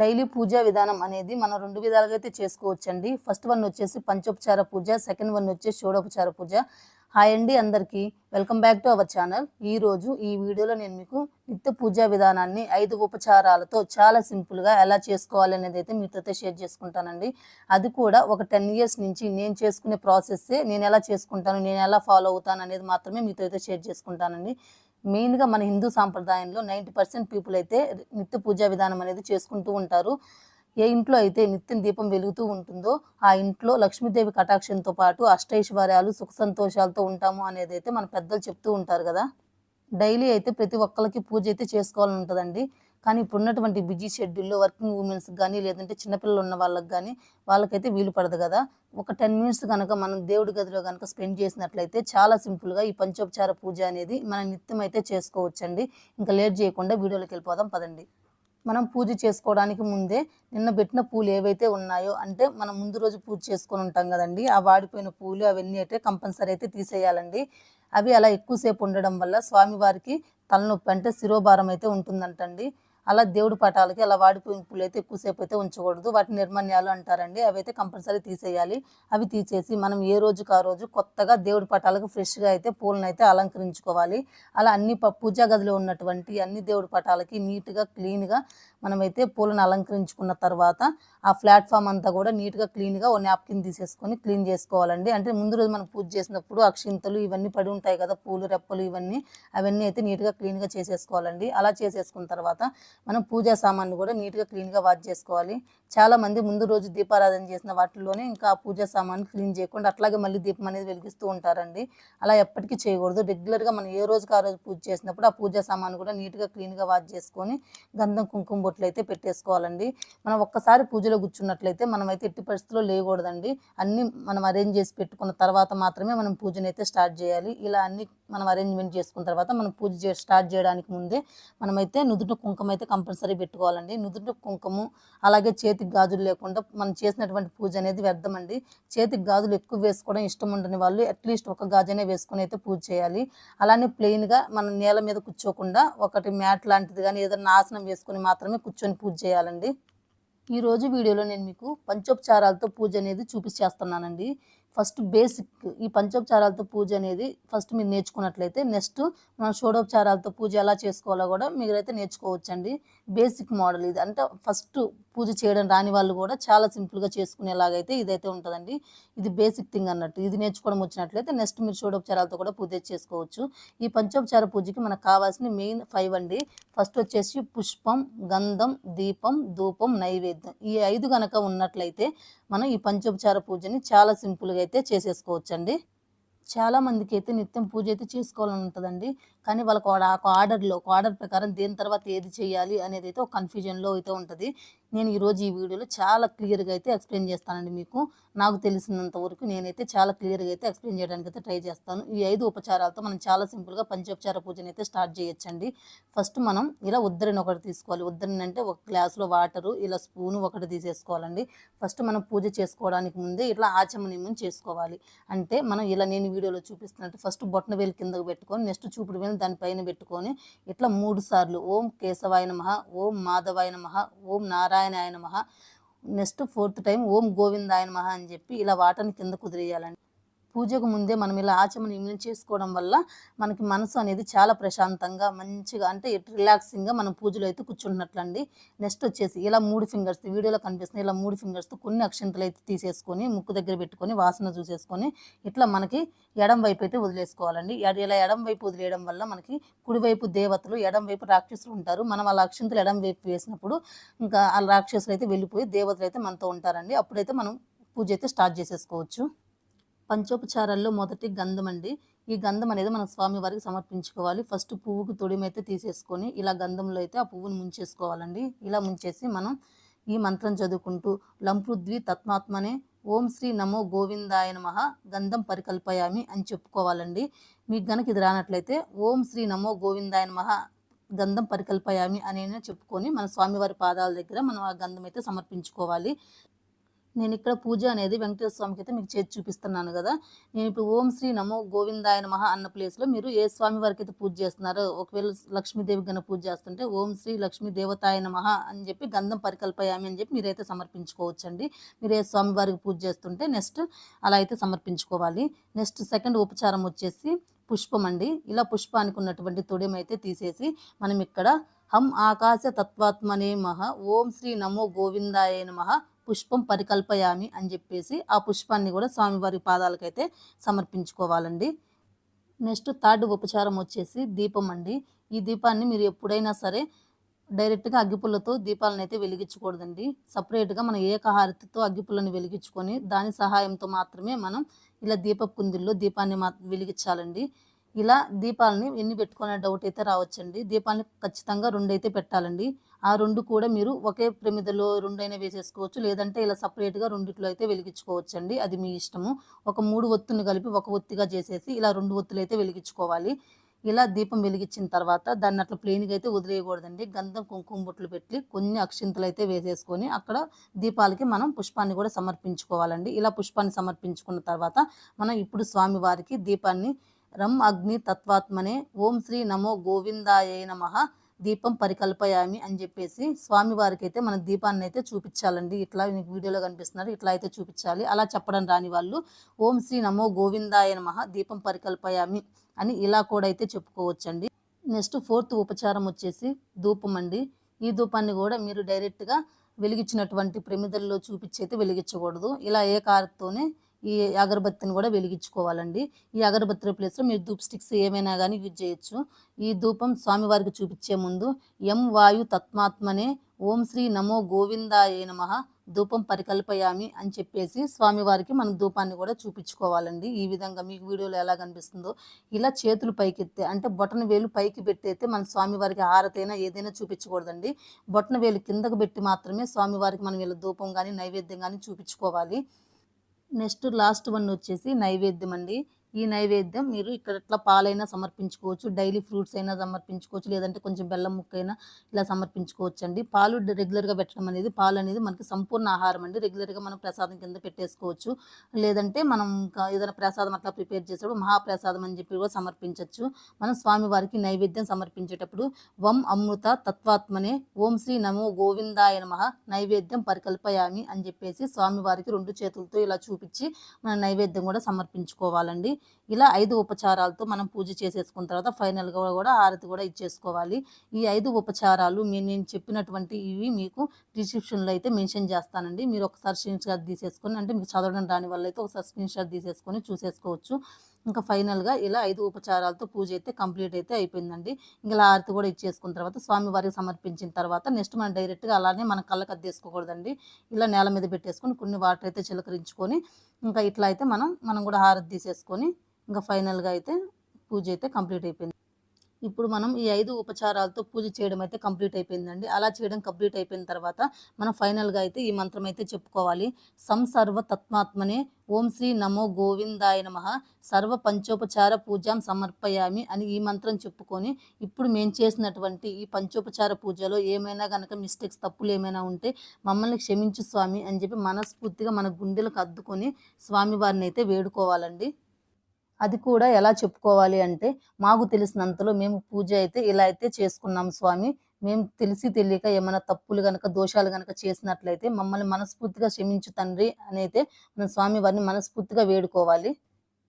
Daily పూజా విధానం అనేది మనం రెండు విధాలుగా అయితే చేసుకోవచ్చండి. ఫస్ట్ వన్ వచ్చేసి పంచోపచార పూజ సెకండ్ వన్ వచ్చేసి షోడోపచార పూజ. హాయ్ అండి అందరికీ. Welcome back to our channel. ఈ రోజు ఈ వీడియోలో నేను మీకు నిత్య పూజా విధానాన్ని ఐదు ఉపచారాలతో చాలా సింపుల్గా ఎలా చేసుకోవాలి అనేది అయితే మీతో షేర్ చేసుకుంటానండి. అది కూడా ఒక టెన్ ఇయర్స్ నుంచి నేను చేసుకునే ప్రాసెస్సే నేను ఎలా చేసుకుంటాను నేను ఎలా ఫాలో అవుతాను అనేది మాత్రమే మీతో అయితే షేర్ చేసుకుంటానండి. మెయిన్గా మన హిందూ సాంప్రదాయంలో నైంటీ పర్సెంట్ పీపుల్ అయితే నిత్య పూజా విధానం అనేది చేసుకుంటూ ఉంటారు. ఏ ఇంట్లో అయితే నిత్యం దీపం వెలుగుతూ ఉంటుందో ఆ ఇంట్లో లక్ష్మీదేవి కటాక్షంతో పాటు అష్టైశ్వర్యాలు సుఖ సంతోషాలతో ఉంటాము అనేది అయితే మన పెద్దలు చెప్తూ ఉంటారు కదా. డైలీ అయితే ప్రతి ఒక్కరికి పూజ అయితే చేసుకోవాలని ఉంటుందండి. కానీ ఇప్పుడు ఉన్నటువంటి బిజీ షెడ్యూల్లో వర్కింగ్ ఉమెన్స్ కానీ లేదంటే చిన్నపిల్లలు ఉన్న వాళ్ళకి కానీ వాళ్ళకైతే వీలు పడదు కదా. ఒక టెన్ మినిట్స్ కనుక మనం దేవుడి గదిలో కనుక స్పెండ్ చేసినట్లయితే చాలా సింపుల్గా ఈ పంచోపచార పూజ అనేది మన నిత్యం అయితే చేసుకోవచ్చండి. ఇంకా లేట్ చేయకుండా వీడియోలోకి వెళ్ళిపోదాం పదండి. మనం పూజ చేసుకోవడానికి ముందే నిన్న పెట్టిన పూలు ఏవైతే ఉన్నాయో అంటే మనం ముందు రోజు పూజ చేసుకొని ఉంటాం కదండి ఆ వాడిపోయిన పూలు అవన్నీ అయితే కంపల్సరీ అయితే తీసేయాలండి. అవి అలా ఎక్కువసేపు ఉండడం వల్ల స్వామివారికి తలనొప్పి అంటే శిరోభారం అయితే ఉంటుందంటండి. అలా దేవుడి పటాలకి అలా వాడిపోయిన పూలు అయితే ఎక్కువసేపు అయితే ఉంచకూడదు. వాటిని నిర్మాణాలు అంటారండి. అవి అయితే కంపల్సరీ తీసేయాలి. అవి తీసేసి మనం ఏ రోజుకి ఆ రోజు కొత్తగా దేవుడి పటాలకు ఫ్రెష్గా అయితే పూలను అయితే అలంకరించుకోవాలి. అలా అన్ని ప- పూజా గదిలో ఉన్నటువంటి అన్ని దేవుడి పటాలకి నీట్గా క్లీన్గా మనమైతే పూలను అలంకరించుకున్న తర్వాత ఆ ప్లాట్ఫామ్ అంతా కూడా నీట్గా క్లీన్గా ఓ నాప్కిన్ తీసేసుకొని క్లీన్ చేసుకోవాలండి. అంటే ముందు రోజు మనం పూజ చేసినప్పుడు అక్షింతలు ఇవన్నీ పడి ఉంటాయి కదా పూలు రెప్పలు ఇవన్నీ అవన్నీ అయితే నీట్గా క్లీన్గా చేసేసుకోవాలండి. అలా చేసేసుకున్న తర్వాత మనం పూజా సామాన్లు కూడా నీట్గా క్లీన్గా వాష్ చేసుకోవాలి. చాలా మంది ముందు రోజు దీపారాధన చేసిన వాటిల్లోనే ఇంకా ఆ పూజా సామాన్లు క్లీన్ చేయకుండా అట్లాగే మళ్ళీ దీపం అనేది వెలిగిస్తూ ఉంటారండి. అలా ఎప్పటికీ చేయకూడదు. రెగ్యులర్గా మనం ఏ రోజుకి ఆ రోజు పూజ చేసినప్పుడు ఆ పూజా సామాన్ కూడా నీట్గా క్లీన్గా వాష్ చేసుకొని గంధం కుంకుమ బొట్లు అయితే పెట్టేసుకోవాలండి. మనం ఒక్కసారి పూజలో కూర్చున్నట్లయితే మనం అయితే ఎట్టి పరిస్థితుల్లో లేకూడదండి. అన్నీ మనం అరేంజ్ చేసి పెట్టుకున్న తర్వాత మాత్రమే మనం పూజను అయితే స్టార్ట్ చేయాలి. ఇలా అన్ని మనం అరేంజ్మెంట్ చేసుకున్న తర్వాత మనం పూజ స్టార్ట్ చేయడానికి ముందే మనమైతే నుదుట కుంకుమ అయితే కంపల్సరీ పెట్టుకోవాలండి. నుదుట కుంకుమ అలాగే చేతికి గాజులు లేకుండా మనం చేసినటువంటి పూజ అనేది వ్యర్థమండి. చేతికి గాజులు ఎక్కువ వేసుకోవడం ఇష్టం ఉండని వాళ్ళు అట్లీస్ట్ ఒక గాజనే వేసుకొని అయితే పూజ చేయాలి. అలానే ప్లెయిన్గా మనం నేల మీద కూర్చోకుండా ఒకటి మ్యాట్ లాంటిది కానీ ఏదైనా ఆసనం వేసుకొని మాత్రమే కూర్చొని పూజ చేయాలండి. ఈరోజు వీడియోలో నేను మీకు పంచోపచారాలతో పూజ అనేది చూపించేస్తున్నానండి. ఫస్ట్ బేసిక్ ఈ పంచోపచారాలతో పూజ అనేది ఫస్ట్ మీరు నేర్చుకున్నట్లయితే నెక్స్ట్ మనం షోడోపచారాలతో పూజ ఎలా చేసుకోవాలో కూడా మీరైతే నేర్చుకోవచ్చండి. బేసిక్ మోడల్ ఇది. అంటే ఫస్ట్ పూజ చేయడం రాని వాళ్ళు కూడా చాలా సింపుల్గా చేసుకునేలాగైతే ఇదైతే ఉంటుందండి. ఇది బేసిక్ థింగ్ అన్నట్టు. ఇది నేర్చుకోవడం వచ్చినట్లయితే నెక్స్ట్ మీరు షోడోపచారాలతో కూడా పూజ చేసుకోవచ్చు. ఈ పంచోపచార పూజకి మనకు కావాల్సిన మెయిన్ ఫైవ్ అండి. ఫస్ట్ వచ్చేసి పుష్పం గంధం దీపం ధూపం నైవేద్యం. ఈ ఐదు కనుక ఉన్నట్లయితే మనం ఈ పంచోపచార పూజని చాలా సింపుల్గా అయితే చేసేసుకోవచ్చండి. చాలా మందికి అయితే నిత్యం పూజ అయితే చేసుకోవాలని ఉంటుందండి. కానీ వాళ్ళకు ఒక ఆర్డర్లో ఒక ఆర్డర్ ప్రకారం దేని తర్వాత ఏది చేయాలి అనేది అయితే ఒక కన్ఫ్యూజన్లో అయితే ఉంటుంది. నేను ఈరోజు ఈ వీడియోలో చాలా క్లియర్గా అయితే ఎక్స్ప్లెయిన్ చేస్తానండి మీకు. నాకు తెలిసినంత వరకు నేనైతే చాలా క్లియర్గా అయితే ఎక్స్ప్లెయిన్ చేయడానికి అయితే ట్రై చేస్తాను. ఈ ఐదు ఉపచారాలతో మనం చాలా సింపుల్గా పంచోపచార పూజను అయితే స్టార్ట్ చేయొచ్చండి. ఫస్ట్ మనం ఇలా ఉద్దరిని ఒకటి తీసుకోవాలి. ఉద్దరిని అంటే ఒక గ్లాసులో వాటరు ఇలా స్పూను ఒకటి తీసేసుకోవాలండి. ఫస్ట్ మనం పూజ చేసుకోవడానికి ముందే ఇట్లా ఆచమనియమం చేసుకోవాలి. అంటే మనం ఇలా నేను వీడియోలో చూపిస్తున్నట్టు ఫస్ట్ బొట్టన వేలు కిందకు పెట్టుకొని నెక్స్ట్ చూపుడు వేలు దానిపైన పెట్టుకొని ఇట్లా మూడు సార్లు. ఓం కేశవాయ నమః ఓం మాధవాయ నమః ఓం నారాయణాయ నమః నెక్స్ట్ ఫోర్త్ టైం ఓం గోవిందాయ నమః అని చెప్పి ఇలా వాటని కింద కుదిరేయాలండి. పూజకు ముందే మనం ఇలా ఆచమనం చేసుకోవడం వల్ల మనకి మనసు అనేది చాలా ప్రశాంతంగా మంచిగా అంటే రిలాక్సింగ్గా మనం పూజలో అయితే కూర్చుంటున్నట్లండి నెక్స్ట్ వచ్చేసి ఇలా మూడు ఫింగర్స్ వీడియోలో కనిపిస్తుంది ఇలా మూడు ఫింగర్స్తో కొన్ని అక్షంతలు అయితే తీసేసుకొని ముక్కు దగ్గర పెట్టుకొని వాసన చూసేసుకొని ఇట్లా మనకి ఎడం వైపు అయితే వదిలేసుకోవాలండి. ఎడ- ఇలా ఎడం వైపు వదిలేయడం వల్ల మనకి కుడివైపు దేవతలు ఎడం వైపు రాక్షసులు ఉంటారు. మనం అలా అక్షంతలు ఎడం వైపు వేసినప్పుడు ఇంకా ఆ రాక్షసులు అయితే వెళ్ళిపోయి దేవతలు అయితే మనతో ఉంటారండి. అప్పుడైతే మనం పూజ అయితే స్టార్ట్ చేసేసుకోవచ్చు. పంచోపచారాల్లో మొదటి గంధం అండి ఈ గంధం అనేది మన స్వామి వారికి సమర్పించుకోవాలి. ఫస్ట్ పువ్వుకు తొడిమైతే తీసేసుకొని ఇలా గంధంలో అయితే ఆ పువ్వును ముంచేసుకోవాలండి. ఇలా ముంచేసి మనం ఈ మంత్రం చదువుకుంటూ లంపృద్వి తత్మాత్మనే ఓం శ్రీ నమో గోవిందాయ నమః గంధం పరికల్పయామి అని చెప్పుకోవాలండి. మీకు గనక ఇది రానట్లయితే ఓం శ్రీ నమో గోవిందాయ నమః గంధం పరికల్పయామి అని చెప్పుకొని మన స్వామివారి పాదాల దగ్గర మనం ఆ గంధం అయితే సమర్పించుకోవాలి. నేను ఇక్కడ పూజ అనేది వెంకటేశ్వర స్వామికి అయితే మీకు చేసి చూపిస్తున్నాను కదా. నేను ఇప్పుడు ఓం శ్రీ నమో గోవిందాయ నమ అన్న ప్లేస్లో మీరు ఏ స్వామి వారికి అయితే పూజ చేస్తున్నారో ఒకవేళ లక్ష్మీదేవి గన పూజ చేస్తుంటే ఓం శ్రీ లక్ష్మీ దేవతాయ నమ అని చెప్పి గంధం పరికల్పయామి అని చెప్పి మీరైతే సమర్పించుకోవచ్చండి. మీరు ఏ స్వామి వారికి పూజ చేస్తుంటే నెక్స్ట్ అలా అయితే సమర్పించుకోవాలి. నెక్స్ట్ సెకండ్ ఉపచారం వచ్చేసి పుష్పం అండి. ఇలా పుష్పానికి ఉన్నటువంటి తొడిమైతే తీసేసి మనం ఇక్కడ హం ఆకాశ తత్వాత్మనే మహ ఓం శ్రీ నమో గోవిందాయ నమ పుష్పం పరికల్పయామి అని చెప్పేసి ఆ పుష్పాన్ని కూడా స్వామివారి పాదాలకైతే సమర్పించుకోవాలండి. నెక్స్ట్ థర్డ్ ఉపచారం వచ్చేసి దీపం అండి. ఈ దీపాన్ని మీరు ఎప్పుడైనా సరే డైరెక్ట్గా అగ్గిపుల్లతో దీపాలను అయితే వెలిగించకూడదండి. సపరేట్గా మనం ఏకహారతితో అగ్గిపుల్లని వెలిగించుకొని దాని సహాయంతో మాత్రమే మనం ఇలా దీపపు దీపాన్ని మా వెలిగించాలండి. ఇలా దీపాలని ఎన్ని పెట్టుకునే డౌట్ అయితే రావచ్చండి. దీపాన్ని ఖచ్చితంగా రెండు అయితే పెట్టాలండి. ఆ రెండు కూడా మీరు ఒకే ప్రమిదలో రెండైనా వేసేసుకోవచ్చు. లేదంటే ఇలా సపరేట్గా రెండిట్లో అయితే వెలిగించుకోవచ్చండి. అది మీ ఇష్టము. ఒక మూడు ఒత్తుని కలిపి ఒక ఒత్తిగా చేసేసి ఇలా రెండు ఒత్తులు అయితే వెలిగించుకోవాలి. ఇలా దీపం వెలిగించిన తర్వాత దాన్ని అట్లా ప్లెయిన్గా అయితే వదిలేయకూడదండి. గంధం కుంకుమ బొట్లు పెట్టి కొన్ని అక్షింతలు అయితే వేసేసుకొని అక్కడ దీపాలకి మనం పుష్పాన్ని కూడా సమర్పించుకోవాలండి. ఇలా పుష్పాన్ని సమర్పించుకున్న తర్వాత మనం ఇప్పుడు స్వామివారికి దీపాన్ని రం అగ్ని తత్వాత్మనే ఓం శ్రీ నమో గోవిందాయ నమ దీపం పరికల్పయామి అని చెప్పేసి స్వామివారికి అయితే మన దీపాన్ని అయితే చూపించాలండి. ఇట్లా మీకు వీడియోలో కనిపిస్తున్నారు. ఇట్లా అయితే చూపించాలి. అలా చెప్పడం రాని వాళ్ళు ఓం శ్రీ నమో గోవిందాయ మహా దీపం పరికల్పయామి అని ఇలా కూడా అయితే చెప్పుకోవచ్చండి. నెక్స్ట్ ఫోర్త్ ఉపచారం వచ్చేసి ధూపం అండి. ఈ ధూపాన్ని కూడా మీరు డైరెక్ట్గా వెలిగించినటువంటి ప్రమిదల్లో చూపించి అయితే వెలిగించకూడదు. ఇలా ఏ కారుతోనే ఈ అగరబత్తిని కూడా వెలిగించుకోవాలండి. ఈ అగరబత్తుల ప్లేస్లో మీరు ధూప్ స్టిక్స్ ఏమైనా కానీ యూజ్ చేయొచ్చు. ఈ ధూపం స్వామివారికి చూపించే ముందు ఎం వాయు తత్మాత్మనే ఓం శ్రీ నమో గోవిందాయ నమః ధూపం పరికల్పయామి అని చెప్పేసి స్వామివారికి మనం ధూపాన్ని కూడా చూపించుకోవాలండి. ఈ విధంగా మీకు వీడియోలో ఎలా కనిపిస్తుందో ఇలా చేతులు పైకెత్తే అంటే బొటన వేలు పైకి పెట్టయితే మన స్వామివారికి హారతైనా ఏదైనా చూపించకూడదండి. బొటన వేలు కిందకు పెట్టి మాత్రమే స్వామివారికి మనం ఇలా ధూపం కానీ నైవేద్యం కానీ చూపించుకోవాలి. నెక్స్ట్ లాస్ట్ వన్ వచ్చేసి నైవేద్యం అండి ఈ నైవేద్యం మీరు ఇక్కడ ఇట్లా పాలైనా సమర్పించుకోవచ్చు డైలీ ఫ్రూట్స్ అయినా సమర్పించుకోవచ్చు లేదంటే కొంచెం బెల్లం ముక్క అయినా ఇలా సమర్పించుకోవచ్చు అండి పాలు రెగ్యులర్గా పెట్టడం అనేది పాలు అనేది మనకి సంపూర్ణ ఆహారం అండి. రెగ్యులర్గా మనం ప్రసాదం కింద పెట్టేసుకోవచ్చు. లేదంటే మనం ఏదైనా ప్రసాదం అట్లా ప్రిపేర్ చేసేటప్పుడు మహాప్రసాదం అని చెప్పి కూడా సమర్పించవచ్చు మనం స్వామివారికి నైవేద్యం సమర్పించేటప్పుడు వం అమృత తత్వాత్మనే ఓం శ్రీ నమో గోవిందాయ నమః నైవేద్యం పరికల్పయామి అని చెప్పేసి స్వామివారికి రెండు చేతులతో ఇలా చూపించి మన నైవేద్యం కూడా సమర్పించుకోవాలండి. ఇలా ఐదు ఉపచారాలతో మనం పూజ చేసేసుకున్న తర్వాత ఫైనల్గా కూడా హారతి కూడా ఇచ్చేసుకోవాలి. ఈ ఐదు ఉపచారాలు మీ నేను చెప్పినటువంటి ఇవి మీకు డిస్క్రిప్షన్లో అయితే మెన్షన్ చేస్తానండి. మీరు ఒకసారి స్క్రీన్ షాట్ తీసేసుకొని అంటే మీకు చదవడం రాని వల్ల అయితే ఒకసారి స్క్రీన్ షాట్ తీసేసుకొని చూసేసుకోవచ్చు. ఇంకా ఫైనల్గా ఇలా ఐదు ఉపచారాలతో పూజ అయితే కంప్లీట్ అయితే అయిపోయిందండి. ఇంకా హారతి కూడా ఇచ్చేసుకున్న తర్వాత స్వామివారికి సమర్పించిన తర్వాత నెక్స్ట్ మనం డైరెక్ట్గా అలానే మన కళ్ళకి అద్దేసుకోకూడదండి ఇలా నేల మీద పెట్టేసుకొని కొన్ని వాటర్ అయితే చిలకరించుకొని ఇంకా ఇట్లా అయితే మనం మనం కూడా హారతి తీసేసుకొని ఇంకా ఫైనల్గా అయితే పూజ అయితే కంప్లీట్ అయిపోయింది. ఇప్పుడు మనం ఈ ఐదు ఉపచారాలతో పూజ చేయడం అయితే కంప్లీట్ అయిపోయిందండి. అలా చేయడం కంప్లీట్ అయిపోయిన తర్వాత మనం ఫైనల్గా అయితే ఈ మంత్రం అయితే చెప్పుకోవాలి. సంసర్వ తత్మాత్మనే ఓం శ్రీ నమో గోవిందాయ నమ. సర్వ పంచోపచార పూజాం సమర్పయామి అని ఈ మంత్రం చెప్పుకొని ఇప్పుడు మేము చేసినటువంటి ఈ పంచోపచార పూజలో ఏమైనా కనుక మిస్టేక్స్ తప్పులు ఏమైనా ఉంటే మమ్మల్ని క్షమించు స్వామి అని చెప్పి మనస్ఫూర్తిగా మన గుండెలకు అద్దుకొని స్వామివారిని అయితే వేడుకోవాలండి. అది కూడా ఎలా చెప్పుకోవాలి అంటే మాకు తెలిసినంతలో మేము పూజ అయితే ఇలా అయితే చేసుకున్నాం స్వామి. మేము తెలిసి తెలియక ఏమైనా తప్పులు గనక దోషాలు గనక చేసినట్లయితే మమ్మల్ని మనస్ఫూర్తిగా క్షమించు తండ్రి అని అయితే మన స్వామి వారిని మనస్ఫూర్తిగా వేడుకోవాలి.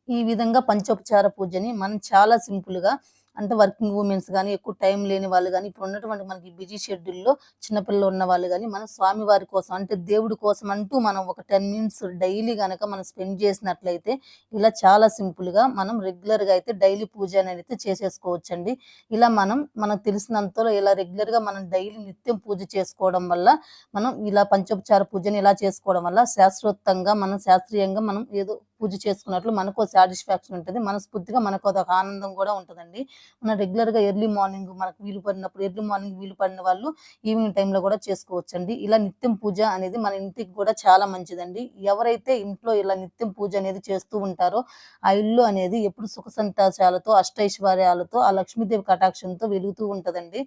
ఈ విధంగా పంచోపచార పూజని మనం చాలా సింపుల్గా అంటే వర్కింగ్ ఉమెన్స్ కానీ ఎక్కువ టైం లేని వాళ్ళు కానీ ఇప్పుడు ఉన్నటువంటి మనకి బిజీ షెడ్యూల్లో చిన్నపిల్లలు ఉన్న వాళ్ళు కానీ మన స్వామివారి కోసం అంటే దేవుడి కోసం అంటూ మనం ఒక టెన్ మినిట్స్ డైలీ కనుక మనం స్పెండ్ చేసినట్లయితే ఇలా చాలా సింపుల్గా మనం రెగ్యులర్గా అయితే డైలీ పూజ అనేది అయితే చేసేసుకోవచ్చండి. ఇలా మనం మనకు తెలిసినంతలో ఇలా రెగ్యులర్గా మనం డైలీ నిత్యం పూజ చేసుకోవడం వల్ల మనం ఇలా పంచోపచార పూజని ఇలా చేసుకోవడం వల్ల శాస్త్రోత్తంగా మనం శాస్త్రీయంగా మనం ఏదో పూజ చేసుకున్నట్లు మనకు సాటిస్ఫాక్షన్ ఉంటుంది. మనస్ఫూర్తిగా మనకు అదొక ఆనందం కూడా ఉంటుందండి. మనం రెగ్యులర్గా ఎర్లీ మార్నింగ్ మనకు వీలు పడినప్పుడు ఎర్లీ మార్నింగ్ వీలు పడిన వాళ్ళు ఈవినింగ్ టైంలో కూడా చేసుకోవచ్చండి. ఇలా నిత్యం పూజ అనేది మన ఇంటికి కూడా చాలా మంచిదండి. ఎవరైతే ఇంట్లో ఇలా నిత్యం పూజ అనేది చేస్తూ ఉంటారో ఆ ఇల్లు అనేది ఎప్పుడు సుఖ సంతాసాలతో అష్టైశ్వర్యాలతో ఆ లక్ష్మీదేవి కటాక్షంతో వెలుగుతూ ఉంటుందండి.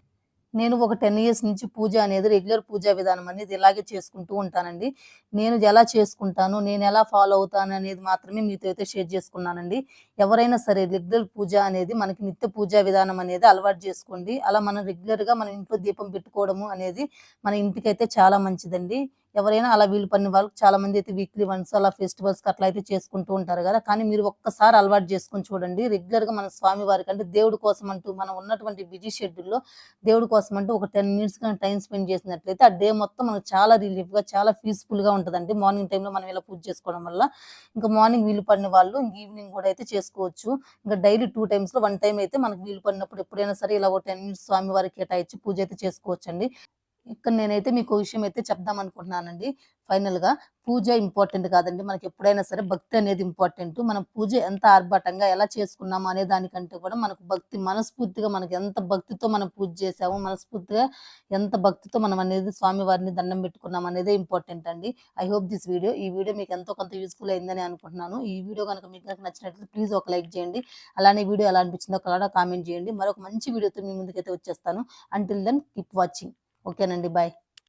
నేను ఒక టెన్ ఇయర్స్ నుంచి పూజ అనేది రెగ్యులర్ పూజా విధానం అనేది ఇలాగే చేసుకుంటూ ఉంటానండి. నేను ఎలా చేసుకుంటాను నేను ఎలా ఫాలో అవుతాను అనేది మాత్రమే మీతో అయితే షేర్ చేసుకున్నానండి. ఎవరైనా సరే రెగ్యులర్ పూజ అనేది మనకి నిత్య పూజా విధానం అనేది అలవాటు చేసుకోండి. అలా మనం రెగ్యులర్గా మన ఇంట్లో దీపం పెట్టుకోవడము అనేది మన ఇంటికైతే చాలా మంచిదండి. ఎవరైనా అలా వీలు పడిన వాళ్ళకి చాలా మంది అయితే వీక్లీ వన్స్ అలా ఫెస్టివల్స్ అట్లా అయితే చేసుకుంటూ ఉంటారు కదా. కానీ మీరు ఒక్కసారి అలవాటు చేసుకొని చూడండి. రెగ్యులర్గా మన స్వామి వారికి అంటే దేవుడి కోసం అంటూ మనం ఉన్నటువంటి బిజీ షెడ్యూల్లో దేవుడి కోసం అంటూ ఒక టెన్ మినిట్స్ కానీ టైం స్పెండ్ చేసినట్లయితే ఆ డే మొత్తం మనకు చాలా రిలీఫ్గా చాలా పీస్ఫుల్గా ఉంటుందండి. మార్నింగ్ టైంలో మనం ఇలా పూజ చేసుకోవడం వల్ల ఇంకా మార్నింగ్ వీలు పడిన వాళ్ళు ఈవినింగ్ కూడా అయితే చేసుకోవచ్చు. ఇంకా డైలీ టూ టైమ్స్లో వన్ టైం అయితే మనకు వీలు పడినప్పుడు ఎప్పుడైనా సరే ఇలా ఒక టెన్ మినిట్స్ స్వామి వారికి కేటాయించి పూజ అయితే చేసుకోవచ్చండి. ఇక్కడ నేనైతే మీకు విషయం అయితే చెప్దాం అనుకుంటున్నానండి. ఫైనల్గా పూజ ఇంపార్టెంట్ కాదండి. మనకి ఎప్పుడైనా సరే భక్తి అనేది ఇంపార్టెంట్ మనం పూజ ఎంత ఆర్భాటంగా ఎలా చేసుకున్నాము అనే దానికంటే కూడా మనకు భక్తి మనస్ఫూర్తిగా మనకి ఎంత భక్తితో మనం పూజ చేసాము మనస్ఫూర్తిగా ఎంత భక్తితో మనం అనేది స్వామి వారిని దండం పెట్టుకున్నాం అనేది ఇంపార్టెంట్ అండి. ఐ హోప్ దిస్ వీడియో ఈ వీడియో మీకు ఎంతో కొంత యూస్ఫుల్ అయిందని అనుకుంటున్నాను. ఈ వీడియో కనుక మీకు కనుక నచ్చినట్లయితే ప్లీజ్ ఒక లైక్ చేయండి. అలానే వీడియో ఎలా అనిపించిందో కూడా కామెంట్ చేయండి. మరొక మంచి వీడియోతో మీ ముందుకైతే వచ్చేస్తాను. అంటిల్ దెన్ కీప్ వాచింగ్ ఓకేనండి బాయ్.